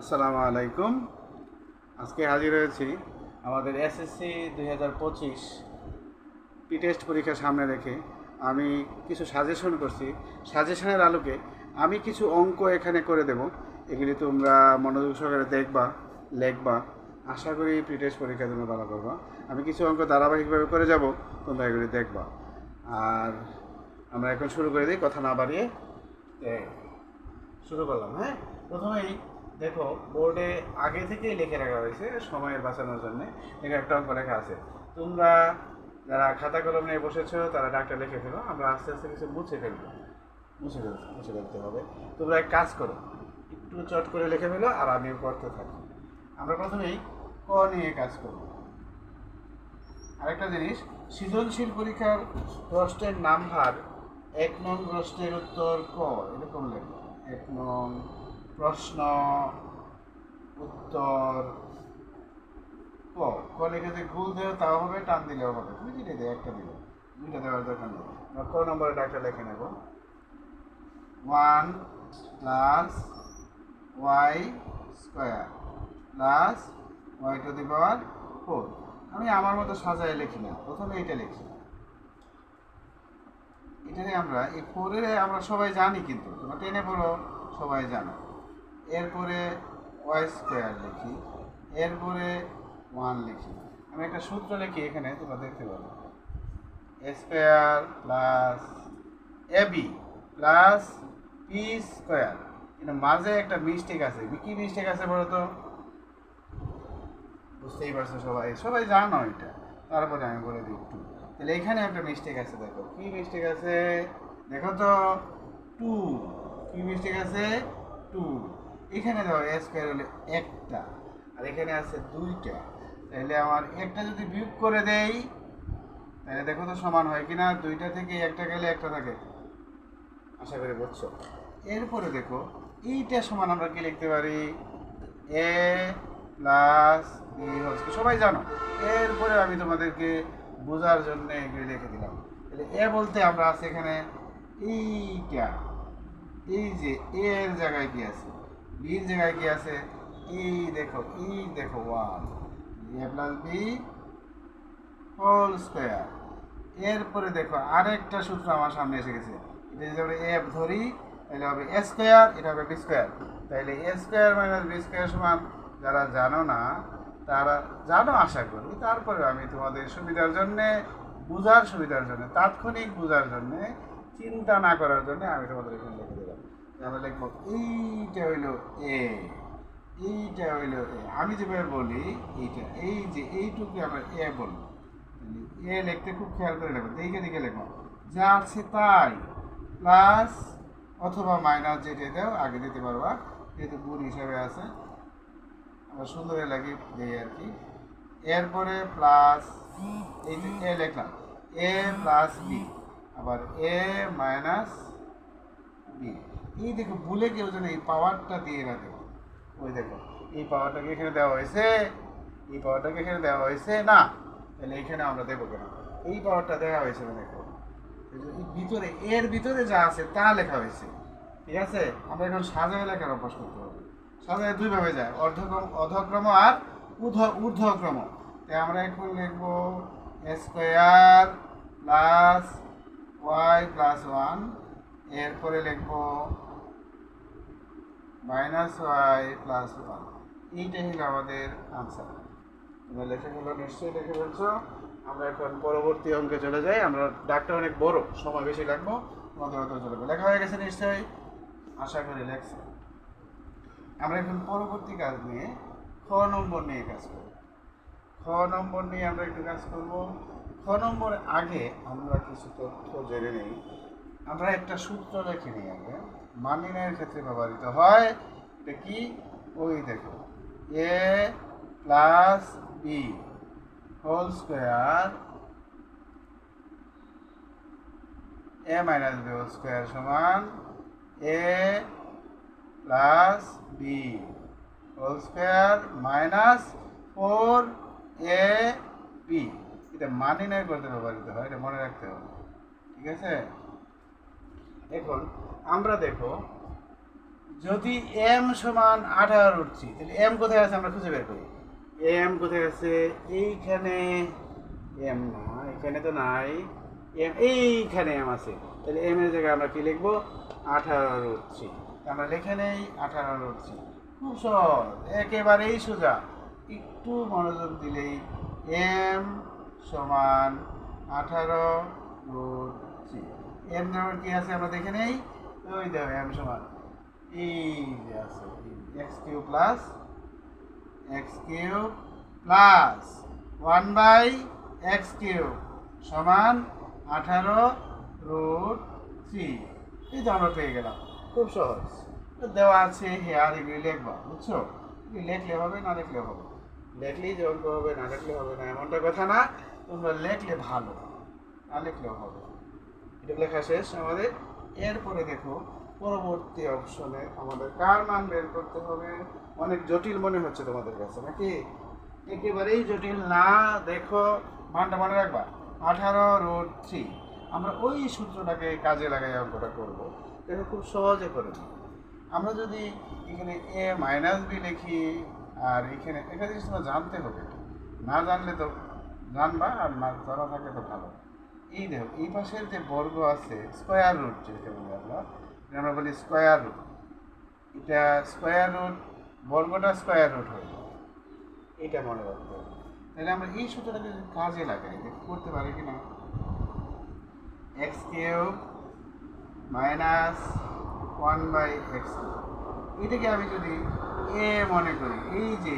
আসসালামু আলাইকুম। আজকে হাজির হয়েছি আমাদের এসএসসি দুই হাজার পঁচিশ পি টেস্ট পরীক্ষা সামনে রেখে আমি কিছু সাজেশন করছি। সাজেশনের আলোকে আমি কিছু অঙ্ক এখানে করে দেব। এগুলি তোমরা মনোযোগ সহকারে দেখবা, লেখবা। আশা করি প্রি টেস্ট পরীক্ষা তুমি ভালো করবা। আমি কিছু অঙ্ক ধারাবাহিকভাবে করে যাব, তোমরা এগুলি দেখবা। আর আমরা এখন শুরু করে দিই, কথা না বাড়িয়ে শুরু করলাম হ্যাঁ? প্রথমেই দেখো বোর্ডে আগে থেকেই লিখে রাখা হয়েছে সময়ের বাঁচানোর জন্য। এখানে একটা অঙ্ক লেখা আছে। তোমরা যারা খাতা কলম নিয়ে বসেছো, তারা ডাক্তার লিখে ফেলো। আমরা আস্তে আস্তে কিছু মুছে ফেলব। মুছে ফেলতে মুছে ফেলতে হবে। তোমরা এক কাজ করো। একটু চট করে লিখে ফেলো আর আমি করতে থাকি। আমরা প্রথমেই ক নিয়ে কাজ করব। আরেকটা জিনিস, সৃজনশীল পরীক্ষার প্রশ্নের নাম্বার এক নং প্রশ্নের উত্তর ক? এরকম লেখো। এক নং প্রশ্ন, উত্তর। ক ক লিখে যে গুল দেও তাও হবে টান দিলেও হবে। তুমি যেটা দেয় একটা দিলে। দুইটা দেওয়ার দরকার নেই। ক নম্বরে ডাকটা লিখে নেব? One plus Y square plus Y to the power four. আমি আমার মতো সাজায় লিখি না, প্রথমে এটা লিখি। এটারে আমরা, এই ফোরে আমরা সবাই জানি কিন্তু, তোমরা টেনে পড়ো, সবাই জানো। এরপরে ওয়াই স্কোয়ার লিখি, এরপরে ওয়ান লিখি। আমি একটা সূত্র লিখি এখানে, তোমরা দেখতে পারো। Square plus A B plus P square. কিন্তু মাঝে একটা মিস্টেক আছে। কি মিস্টেক আছে বলো তো? বুঝতেই পারছ সবাই? সবাই জানো এটা। তারপরে আমি বলে দিই একটু। তাহলে এখানে একটা মিস্টেক আছে, দেখো। কি মিস্টেক আছে? দেখো তো। টু। কি মিস্টেক আছে? টু। এখানে দেখো এ স্কোয়ার হলে একটা, আর এখানে আছে দুইটা। তাহলে আমার একটা যদি বিয়োগ করে দেই, তাহলে দেখো তো সমান হয় কিনা? দুইটা থেকে একটা গেলে একটা থাকে। আশা করি বুঝছ? এরপরে দেখো, এইটা সমান আমরা কি লিখতে পারি? এ প্লাস বি হোল সবাই জানো? এরপরে আমি তোমাদেরকে বোঝার জন্য এগুলি লিখে দিলাম। তাহলে এ বলতে আমরা আছে এখানে এইটা। এই যে এর জায়গায় কি আছে? বির জায়গায় কি আছে? এই দেখো এই দেখো, one. A plus B, whole square. এরপরে দেখো, আরেকটা সূত্র আমার সামনে এসে গেছে। এটা যদি আমরা এফ ধরি, তাহলে হবে এ স্কোয়ার, এটা হবে বি স্কোয়ার। তাহলে A square minus B square সমান, যারা জানো না, তারা জানো আশা করি, তারপরে আমি তোমাদের সুবিধার জন্যে, বোঝার সুবিধার জন্য, তাৎক্ষণিক বোঝার জন্যে, চিন্তা না করার জন্য আমি তোমাদের এখানে লিখে দিলাম। আমরা লিখব এইটা হইল এ এইটা হইল এ আমি যেভাবে বলি, এইটা, এই যে এইটুকু আমরা এ বলব। এ লিখতে খুব খেয়াল করে লিখব দিকে দিকে লিখব যা আছে তাই প্লাস অথবা মাইনাস যেটা দাও, আগে দিতে পারবা। যেহেতু গুণ হিসাবে আছে, আমরা সুন্দর লাগি দিই আর কি। এরপরে প্লাস এই যে এ লিখলাম এ প্লাস বি আবার এ মাইনাস বি এই দেখো, ভুলে কেউ যেন এই পাওয়ারটা দিয়ে না দেবো ওই দেখো, এই পাওয়ারটাকে এখানে দেওয়া হয়েছে, এই পাওয়ারটাকে এখানে দেওয়া হয়েছে, না, তাহলে এখানে আমরা দেবো কেন? এই পাওয়ারটা দেওয়া হয়েছে না, দেখো। ভিতরে, এর ভিতরে যা আছে, তা লেখা হয়েছে। ঠিক আছে? আমরা এখন সাজায় লেখার অভ্যাস করতে হবে। সাজায় দুইভাবে যায়, অর্ধক্রম, অধক্রম আর ঊর্ধ্ব, ঊর্ধ্বক্রম। তাই আমরা এখন লিখব square plus Y plus one এরপরে লিখব মাইনাস ওয়াই প্লাস ওয়ান। এইটাই হলো আমাদের আনসার তোমরা লেখে নিশ্চয়ই লিখে ফেলছো। আমরা এখন পরবর্তী অঙ্কে চলে যাই। আমরা ডাকটা অনেক বড়, সময় বেশি লাগবো। তোমাদের অত চলে। লেখা হয়ে গেছে নিশ্চয়ই। আশা করি লেখছে। আমরা এখন পরবর্তী কাজ নিয়ে খ নম্বর নিয়ে কাজ করব। খ নম্বর নিয়ে আমরা একটু কাজ করব। খ নম্বরের আগে আমরা কিছু তথ্য জেনে নিই। আমরা একটা সূত্র লিখে নিই আগে। মান নির্ণয়ের ক্ষেত্রে ব্যবহৃত হয়, এটা কি? ওই দেখো A plus B whole square A minus B whole square সমান A plus B whole square minus four A B এটা মান নির্ণয় করতে ব্যবহৃত হয়, এটা মনে রাখতে হবে, ঠিক আছে? এখন আমরা দেখো, যদি এম সমান আঠারো থ্রি তাহলে এম কোথায় আছে আমরা খুঁজে বের করি? এম কোথায় আছে? এইখানে এম না এখানে তো নাই এম এইখানে এম আছে। তাহলে এম এর জায়গায় আমরা কি লিখব? আঠারো থ্রি আমরা লিখে নেই আঠারো থ্রি খুব সহজ একেবারেই সোজা। একটু মনোযোগ দিলেই এম সমান আঠারো রুট থ্রি এম যেমন কি আছে আমরা দেখে নেই? ওই দেখো এম সমান। এই যে আছে X Q plus X Q plus one by X Q সমান আঠারো রুট থ্রি এই তো আমরা পেয়ে গেলাম, খুব সহজ। দেওয়া আছে হেয়ার এগুলি লিখবা, বুঝছ? এগুলি লেখলে হবে, না লেখলে হবে লেখলেই যে অঙ্ক হবে, না লেখলে হবে না, এমনটা কথা না, তোমরা লেখলে ভালো, না লেখলেও হবে। এটা লেখা শেষ আমাদের। এরপরে দেখো, পরবর্তী অপশনে আমাদের কার মান বের করতে হবে? অনেক জটিল মনে হচ্ছে তোমাদের কাছে, নাকি? একেবারেই জটিল না, দেখো, মানটা মনে রাখবা, আঠারো রোড থ্রি আমরা ওই সূত্রটাকে কাজে লাগাই অঙ্কটা করব। দেখো, খুব সহজে করে দিই আমরা যদি এখানে এ মাইনাস বি লিখি, আর এখানে, এটা জিনিস তোমার জানতে হবে। না জানলে তো জানবা, আর না জানা থাকে তো ভালো। এই দেখো, এই পাশের যে বর্গ আছে স্কোয়ার রুট যেটা বলি আমরা আমরা বলি স্কোয়ার রুট এটা স্কোয়ার রুট বর্গটা স্কোয়ার রুট হয়ে যায় এটা মনে রাখতে হবে। তাহলে আমরা এই সূত্রটাকে যদি কাজে লাগাই করতে পারি কি না X cube minus one by X এটাকে আমি যদি এ মনে করি, এই যে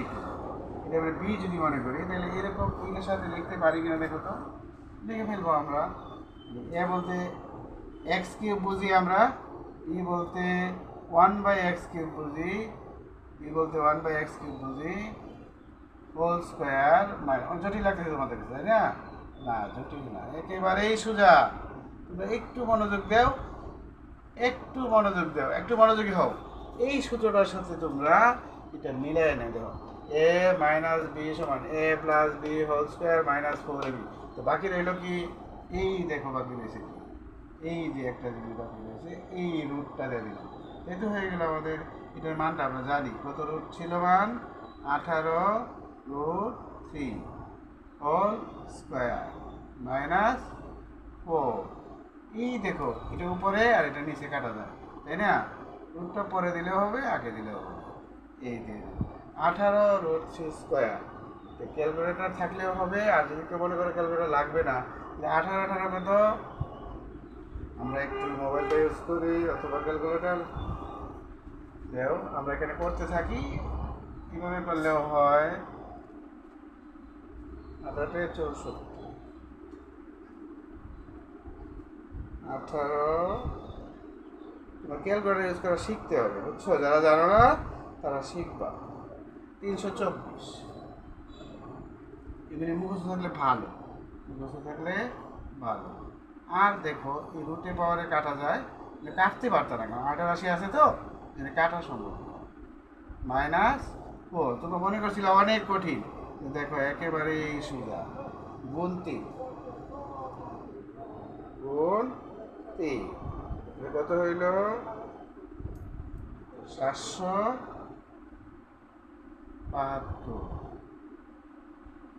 এটা আমরা বি যদি মনে করি, তাহলে এরকম এইটার সাথে লিখতে পারি কিনা দেখো তো। লিখে ফেলব আমরা। এ বলতে এক্স কিউব বুঝি আমরা, ই বলতে ওয়ান বাই এক্স কিউব বুঝি, ই বলতে ওয়ান বাই এক্স কিউব বুঝি হোল স্কোয়ার মানে জটিল লাগতেছে তোমাদের তাই না? না, জটিল না, একেবারেই সোজা। তোমরা একটু মনোযোগ দাও, একটু মনোযোগ দাও, একটু মনোযোগী হও। এই সূত্রটার সাথে তোমরা এটা মিলাই নেই দেখো। এ মাইনাস বি সমান A plus B whole square minus four B তো বাকি রইল কি, এই দেখো বাকি রয়েছে এই যে একটা জিনিস বাকি রয়েছে, এই রুটটা দিয়ে দিলাম। তো হয়ে গেল আমাদের, এটার মানটা আমরা জানি কত রুট ছিল মান? আঠারো root three whole square minus four এই দেখো, এটা উপরে আর এটা নিচে কাটা যায়, তাই না? রুটটা পরে দিলেও হবে, আগে দিলেও হবে। এই যে, আঠারো রুট থ্রি স্কোয়ার ক্যালকুলেটার থাকলেও হবে, আর যদি কেউ মনে করে ক্যালকুলেটার লাগবে না আঠারো আঠারো কত আমরা একটু মোবাইলটা ইউজ করি অথবা ক্যালকুলেটার। দেও আমরা এখানে করতে থাকি। কীভাবে করলেও হয়? আঠারোতে চৌষট্টি। আঠারো। ক্যালকুলেটার ইউজ করা শিখতে হবে, বুঝছ? যারা জানো না, তারা শিখবা। তিনশো চব্বিশ। এগুলি মুখস্থ থাকলে ভালো। মুখস্থ থাকলে ভালো। আর দেখো, এই রুটে পাওয়ারে কাটা যায় কিন্তু কাটতে পারতো না কারণ আঠারো আশি আছে তো এটা কাটা সম্ভব মাইনাস ও তোমরা মনে করছিল অনেক কঠিন। দেখো, একেবারেই সুবিধা। গুণ তিন কত হইল? সাতশো বাহাত্তর।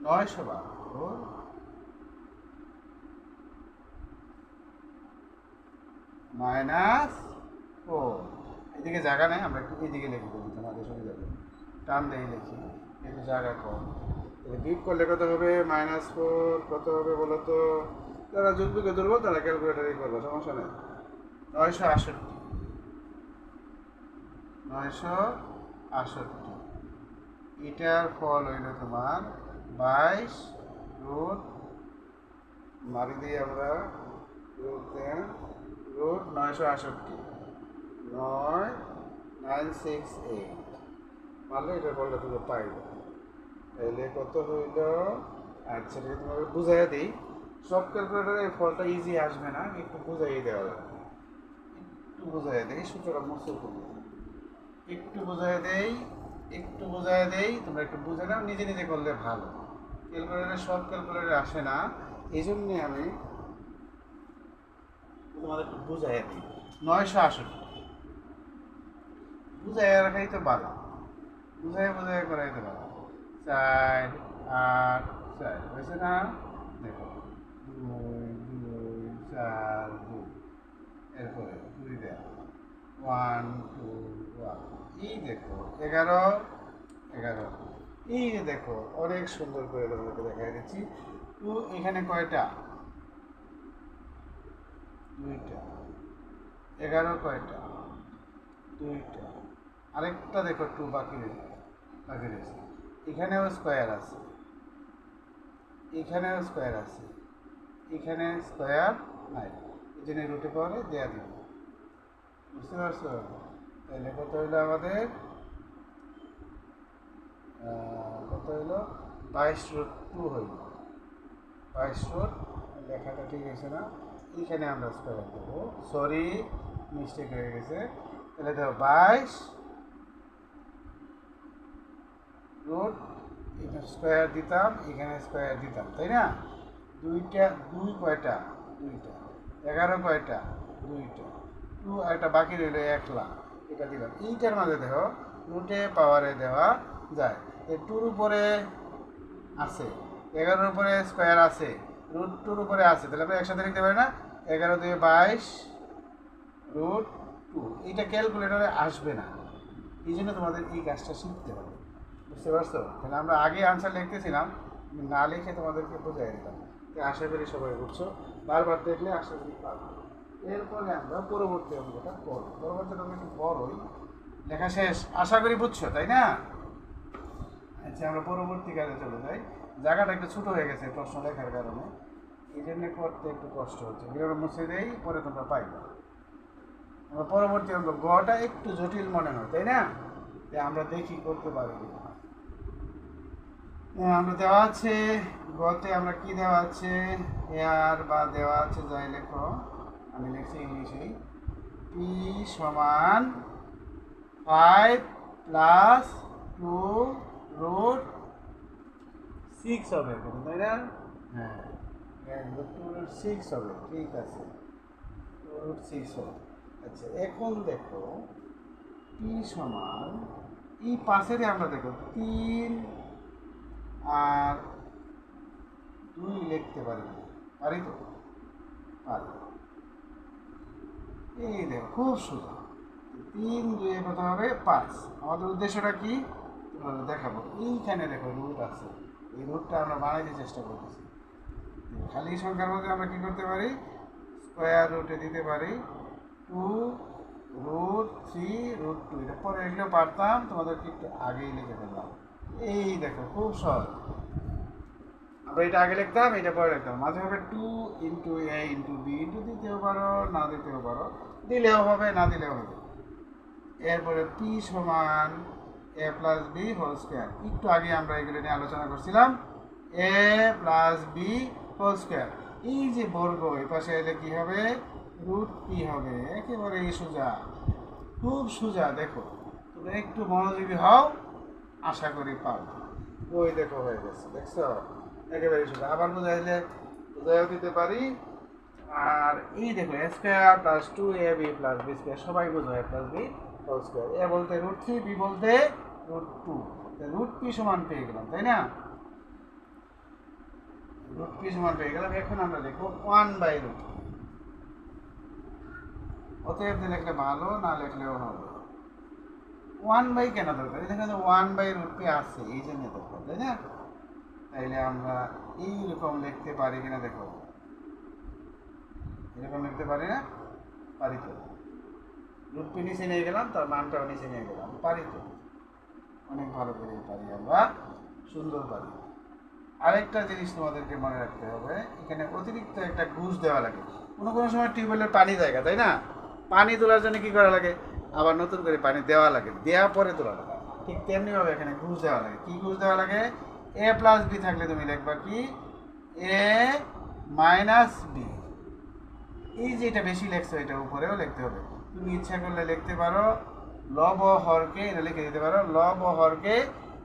নয়শো বাহাত্তর মাইনাস ফোর। এদিকে জায়গা নেই, আমরা একটু এদিকে লিখে দেবো, তোমাদের সুবিধা টান দিয়ে লিখি, একটু জায়গা কম। বিপ করলে কত হবে? মাইনাস ফোর, কত হবে বলো তো? যারা যুদ্ধকে দুর্বল তারা ক্যালকুলেটারই করবে, সমস্যা নেই। নয়শো আষট্টি নয়শো আষট্টি এটার ফল হইল তোমার বাইশ রুট মারি দিই আমরা রুট দেন রুট নয়শো আষট্টি নয় নাইন সিক্স এইট মারলে এটার ফলটা তুমি পাইবে তাহলে কত হইল? আচ্ছা এটা তোমাকে বুঝাই দিই। সব ক্যালকুলেটারে এই ফলটা ইজি আসবে না একটু বুঝাই দেওয়া যাবে। একটু বুঝাই দেই, সূত্রটা মুছে করব একটু বোঝাই দেই একটু বোঝাই দেই, তোমরা একটু বুঝে নাও, নিজে নিজে করলে ভালো। ক্যালকুলেটারে সব ক্যালকুলেটারে আসে না এই জন্যে আমি তোমাদের একটু বুঝাই দিই। নয়শো আষট্টি বুঝাই রাখাই তো ভালো বুঝাই বুঝাই করাই তো ভালো চার, আট, চার, হয়েছে না? দেখো, দুই দুই, চার, দুই। এরপরে দুই দেওয়া ওয়ান টু ওয়ান এই দেখো, এগারো এগারো। এই দেখো, অনেক সুন্দর করে তোমাদেরকে দেখাই দিচ্ছি। টু এখানে কয়টা? দুইটা। এগারো কয়টা? দুইটা। আরেকটা দেখো টু বাকি বাকি রয়েছে। এখানেও স্কোয়ার আছে। এখানেও স্কোয়ার আছে। এখানে স্কোয়ার নাই। এই জন্য রুটে পাওয়ারে দেওয়া দিব। বুঝতে পারছ? তাহলে কত হইল আমাদের? কত হইল? বাইশ রুট টু হইল। বাইশ রুট লেখাটা ঠিক আছে না? এখানে আমরা স্কোয়ার দেবো সরি মিস্টেক হয়ে গেছে। তাহলে দেখো, বাইশ রুট এখানে স্কোয়ার দিতাম, এখানে স্কোয়ার দিতাম, তাই না? দুইটা, দুই কয়টা? দুইটা। এগারো কয়টা? দুইটা। টু একটা বাকি রইল এক লাখ এটা দিলাম এইটার মাঝে দেখো রুটে পাওয়ারে দেওয়া যায়। টুর উপরে আছে, এগারোর উপরে স্কোয়ার আছে রুট টুর উপরে আছে। তাহলে আমরা একসাথে লিখতে পারি না? এগারো দুই বাইশ, রুট টু। এইটা ক্যালকুলেটরে আসবে না। এই জন্য তোমাদের এই কাজটা শিখতে হবে। বুঝতে পারছ? তাহলে আমরা আগে আনসার লিখতেছিলাম, না লিখে তোমাদেরকে বোঝাই দিতাম আশা করি সবাই, বুঝছ? বারবার দেখলে আশা করি পারব। এরপরে আমরা পরবর্তী অঙ্কটা করব। পরবর্তী অঙ্ক একটু বড়ই। লেখা শেষ। আশা করি বুঝছ, তাই না? আচ্ছা আমরা পরবর্তী কাজে চলে যাই। জায়গাটা একটু ছোটো হয়ে গেছে প্রশ্ন লেখার কারণে। এই জন্য করতে একটু কষ্ট হচ্ছে। এগুলো মুছে দেই, পরে তোমরা পাইবা। আমরা পরবর্তী অঙ্ক, গটা একটু জটিল মনে হয়, তাই না? আমরা দেখি করতে পারি আমরা দেওয়া আছে, গতে আমরা কি দেওয়া আছে? এয়ার বা দেওয়া আছে, যাই লেখো। আমি লিখছি ইংলিশেই পি সমান five plus two root six হবে এখানে, তাই না? হ্যাঁ। টু রুট সিক্স হবে ঠিক আছে। টু রুট সিক্স হবে। আচ্ছা এখন দেখো পি সমান এই পাশেরই আমরা দেখো তিন আর দুই লিখতে পারি। না। পারি তো? পারি। এই দেখো, খুব সোজা তিন, দুই কত হবে? পাঁচ। আমাদের উদ্দেশ্যটা কি? তোমাদের দেখাবো। এইখানে দেখো রুট আছে। এই রুটটা আমরা বানাইতে চেষ্টা করতেছি। খালি সংখ্যার মধ্যে আমরা কী করতে পারি? স্কোয়ার রুটে দিতে পারি। Two root three root two এটা পরে এগুলো পারতাম, তোমাদেরকে একটু আগেই লিখে ফেললাম। এই দেখো, খুব সহজ। আমরা এটা আগে লিখতাম, এটা পরে লিখতাম। মাঝে হবে two into A into B into দিতেও পারো, না দিতেও পারো। দিলেও হবে, না দিলেও হবে। এরপরে পি সমান A plus B whole square একটু আগে আমরা এগুলো নিয়ে আলোচনা করছিলাম। A plus B whole square এই যে বর্গ, এই পাশে এলে কি হবে? রুট পি হবে। একেবারে এই সোজা। খুব সোজা, দেখো। তোমরা একটু মনোযোগী হও, আশা করি পারো ওই দেখো হয়ে গেছে, দেখছ? একেবারে সোজা আবার বোঝা বোঝাইলে বোঝাইও দিতে পারি। আর এই দেখো A square plus two A B plus B square সবাই বোঝো A plus B whole square A বলতে রুট থ্রি বি বলতে রুট টু রুট পি সমান পেয়ে গেলাম, তাই না? রুট পি সমান পেয়ে গেলাম। এখন আমরা লিখব ওয়ান বাই রুট অতএব লিখলে ভালো, না লিখলেও হবে। ওয়ান বাই কেন দরকার? এখানে ওয়ান বাই রুট পি আছে, এই জন্য দরকার, তাই না? তাইলে আমরা এইরকম লিখতে পারি কিনা দেখো। এরকম লিখতে পারি না? পারি তো। পি নিচে নিয়ে গেলাম, তার মানটাও নিচে নিয়ে গেলাম, পারি তো। অনেক ভালো করে পারি আমরা, সুন্দর পারি। আরেকটা জিনিস তোমাদেরকে মনে রাখতে হবে, এখানে অতিরিক্ত একটা ঘুষ দেওয়া লাগে। কোনো কোনো সময় টিউবওয়েলের পানি জায়গা তাই না? পানি তোলার জন্য কি করা লাগে? আবার নতুন করে পানি দেওয়া লাগে দেওয়া পরে তোলা লাগে। ঠিক তেমনিভাবে এখানে ঘুষ দেওয়া লাগে। কি ঘুষ দেওয়া লাগে? এ প্লাস বি থাকলে তুমি লিখবা কি? এ মাইনাস বি এই যে এটা বেশি লেখছো, এটা উপরেও লিখতে হবে। তুমি ইচ্ছা করলে লিখতে পারো। লব হরকে, এটা লিখে দিতে পারো। লব হরকে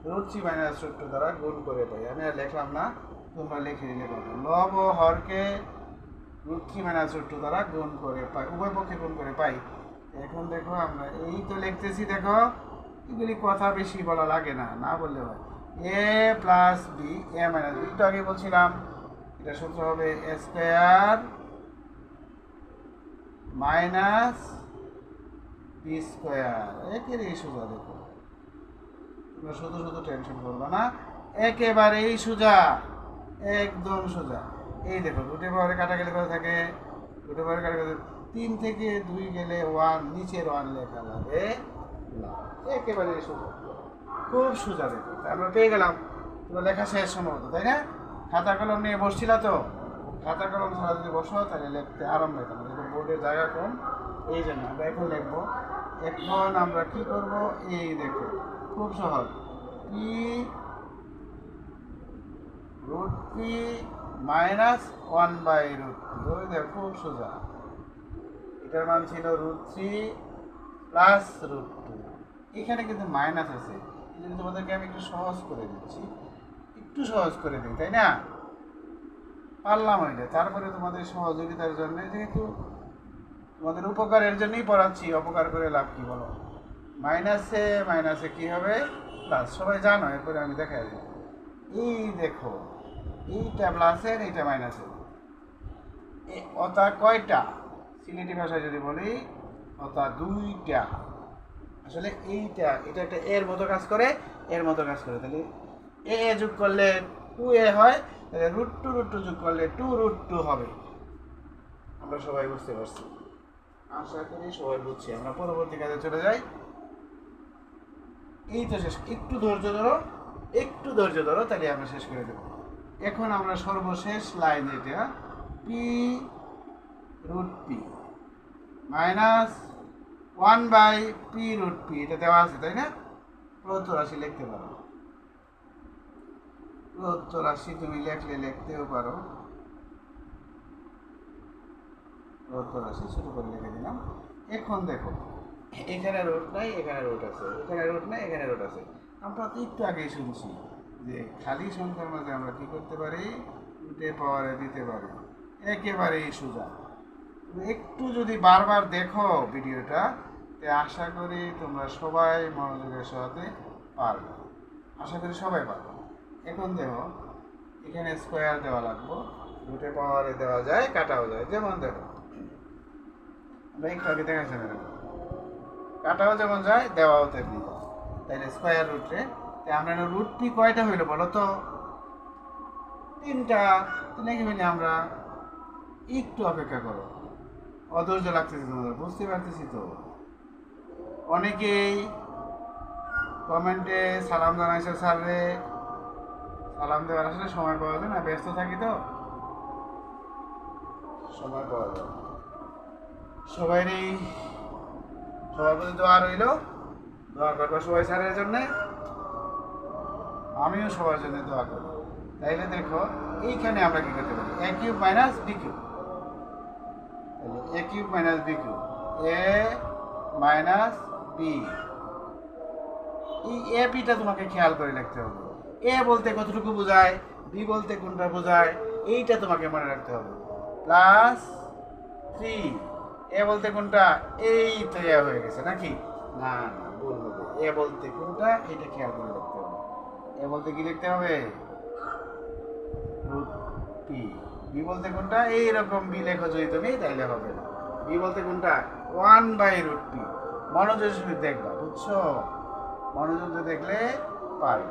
root three minus root two দ্বারা গুণ করে পাই আমি আর লিখলাম না, তোমরা লিখে দিলে পারো লব হরকে root three minus root two দ্বারা গুণ করে পাই। উভয় পক্ষে গুণ করে পাই। এখন দেখো আমরা এই তো লিখতেছি, দেখো। এগুলি কথা বেশি বলা লাগে না না বললে হয়। A plus B A minus B আগে বলছিলাম, এটা সূত্র হবে A square minus B square একেবারে সোজা দেখো। তোমরা শুধু শুধু টেনশন করবে না। একেবারেই সোজা। একদম সোজা। এই দেখো, দুটো পাওয়ারে কাটা গেলে কথা থাকে। দুটো পাওয়ারে কাটা গেলে তিন থেকে দুই গেলে ওয়ান নিচের ওয়ান লেখা লাগে না একেবারে সোজা। খুব সোজা দেখো আমরা পেয়ে গেলাম। পুরো লেখা শেষ সম্ভবত, তাই না? খাতা কলম নিয়ে বসছিল তো? খাতা কলম ছাড়া যদি বসো, তাহলে লিখতে আরাম লাগতো না বোর্ডের জায়গা কম এই জন্য আমরা এখন লিখব, এখন আমরা কি করব? এই দেখো, খুব সহজ। P root P minus one by root ওই দেখো, খুব সোজা। এটার মান ছিল root three plus root two এখানে কিন্তু মাইনাস আছে। এই জন্য তোমাদেরকে আমি একটু সহজ করে দিচ্ছি। একটু সহজ করে দিই, তাই না? পারলাম ওইটা তারপরে তোমাদের সহযোগিতার জন্য যেহেতু তোমাদের উপকারের জন্যই পড়াচ্ছি, অপকার করে লাভ কি বলো? মাইনাসে মাইনাসে কি হবে? প্লাস সবাই জানো, এরপরে আমি দেখা দিই। এই দেখো, এইটা প্লাসের এইটা মাইনাসের অতা কয়টা? সিলেটি ভাষায় যদি বলি অতা দুইটা। আসলে এইটা, এটা একটা এর মতো কাজ করে এর মতো কাজ করে। তাহলে এ এ যোগ করলে টু এ হয়, তাহলে রুট টু রুট টু যোগ করলে টু রুট টু হবে। আমরা সবাই বুঝতে পারছি। আশা করি সবাই বুঝছি। আমরা পরবর্তী কাজে চলে যাই। এই তো শেষ। একটু ধৈর্য ধরো, একটু ধৈর্য ধরো, তাহলে আমরা শেষ করে দেবো। এখন আমরা সর্বশেষ লাইন যেটা P root P. Minus one by P root P এটা দেওয়া আছে, তাই না? প্রদত্ত রাশি লিখতে পারো। প্রদত্ত রাশি তুমি লেখলে লিখতেও পারো। প্রদত্ত রাশি শুরু করে লিখে দিলাম। এখন দেখো, এখানে রোড নাই, এখানে রোড আছে। এখানে রোড নাই, এখানে রোড আছে। আমরা তো একটু আগেই শুনছি যে খালি সংখ্যার মাঝে আমরা কী করতে পারি? রুটে পাওয়ারে দিতে পারি। একেবারেই সোজা। একটু যদি বারবার দেখো ভিডিওটা আশা করি তোমরা সবাই মনোযোগের সাথে পারবে। আশা করি সবাই পারবে। এখন দেখো, এখানে স্কোয়ার দেওয়া লাগবো। রুটে পাওয়ারে দেওয়া যায়, কাটাও যায়। যেমন দেখো, আমরা একটু দেখাচ্ছি না কাটাও যেমন যায়, দেওয়াও তেমনি তাইলে স্কোয়ার রুটে তে আমরা রুট পি কয়টা হইল বলো তো? তিনটা। লিখে ফেলি আমরা একটু অপেক্ষা করো। অধৈর্য লাগতেছে তোমাদের, বুঝতে পারতেছি তো? অনেকেই কমেন্টে সালাম জানাইছে স্যাররে সালাম দেওয়ার আসলে সময় পাওয়া যায় না ব্যস্ত থাকি তো? সময় পাওয়া যায়। সবাইরই সবার প্রতি দোয়া রইল। দোয়া করব সবাই স্যারের জন্যে। আমিও সবার জন্য দোয়া করব। তাইলে দেখো এইখানে আমরা কি করতে পারি? A cube minus B cube তাহলে A cube minus B cube A minus B. এই এ বিটা তোমাকে খেয়াল করে লিখতে হবে। এ বলতে কতটুকু বোঝায়, বি বলতে কোনটা বোঝায়, এইটা তোমাকে মনে রাখতে হবে। প্লাস থ্রি, এ বলতে কোনটা, এই তো এ হয়ে গেছে নাকি? না না, ভুল হবে এ বলতে কোনটা, এইটা খেয়াল করে লিখতে হবে। এ বলতে কি লিখতে হবে? পি বি বলতে কোনটা, এইরকম বি লেখো যদি তুমি, তাইলে হবে বি বলতে কোনটা ওয়ান বাই রুট পি মনোযোগ সহিত দেখবা, বুঝছ? মনোযোগ দেখলে পাই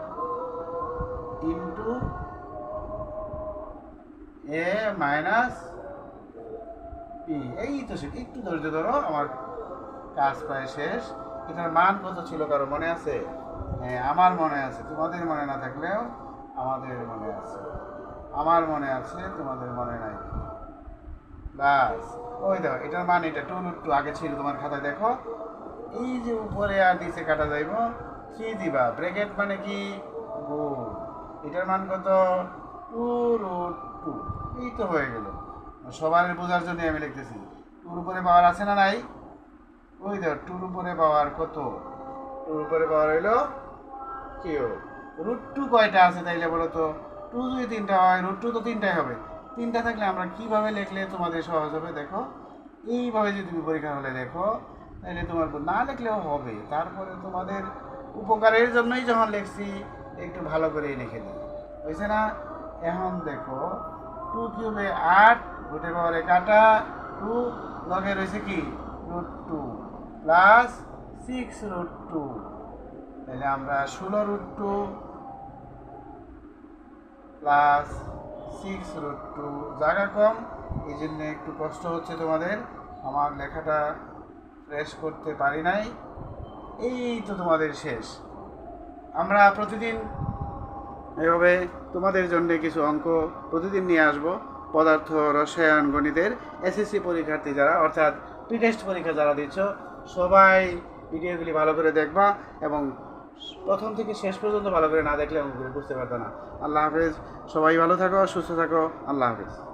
ইন্টু এ মাইনাস পি। এই তো সে একটু ধৈর্য ধরো, আমার কাজ প্রায় শেষ। এটার মান কত ছিল কারও মনে আছে? হ্যাঁ আমার মনে আছে। তোমাদের মনে না থাকলেও আমাদের মনে আছে। আমার মনে আছে, তোমাদের মনে নাই। বাস ওই দেখো, এটার মান এটা, টু টু আগে ছিল তোমার খাতায়, দেখো। এই যে উপরে আর নিচে কাটা যাইব থ্রি দিবা? ব্রেকেট মানে কি? গুণ এটার মান কত? Two root two. এই তো হয়ে গেল। সবার বোঝার জন্য আমি লিখতেছি, টুর উপরে পাওয়ার আছে না নাই? ওই দেখো, টুর উপরে পাওয়ার কত? টুর উপরে পাওয়ার হইল কিউ রুট টু কয়টা আছে তাইলে বলো তো? টু যদি তিনটা হয়, রুট টু তো তিনটাই হবে। তিনটা থাকলে আমরা কীভাবে লিখলে তোমাদের সহজ হবে দেখো? এইভাবে যদি তুমি পরীক্ষা হলে দেখো তাহলে তোমার না লিখলেও হবে। তারপরে তোমাদের উপকারের জন্যই যখন লিখছি, একটু ভালো করেই লিখে দিই বুঝছে না? এখন দেখো টু কিউবে আট রুটে পাওয়ারে কাটা টু লগে রয়েছে কি? Root two plus six root two তাহলে আমরা ষোলো root two plus six root two জায়গা কম এই জন্য একটু কষ্ট হচ্ছে তোমাদের। আমার লেখাটা ফ্রেশ করতে পারি নাই। এই তো তোমাদের শেষ। আমরা প্রতিদিন এভাবে তোমাদের জন্য কিছু অঙ্ক প্রতিদিন নিয়ে আসব। পদার্থ, রসায়ন, গণিতের এসএসসি পরীক্ষার্থী যারা, অর্থাৎ টেস্ট পরীক্ষা যারা দিচ্ছ, সবাই ভিডিওগুলি ভালো করে দেখবা এবং প্রথম থেকে শেষ পর্যন্ত ভালো করে না দেখলে অঙ্কগুলি বুঝতে পারতো না। আল্লাহ হাফেজ। সবাই ভালো থাকো, সুস্থ থাকো। আল্লাহ হাফেজ।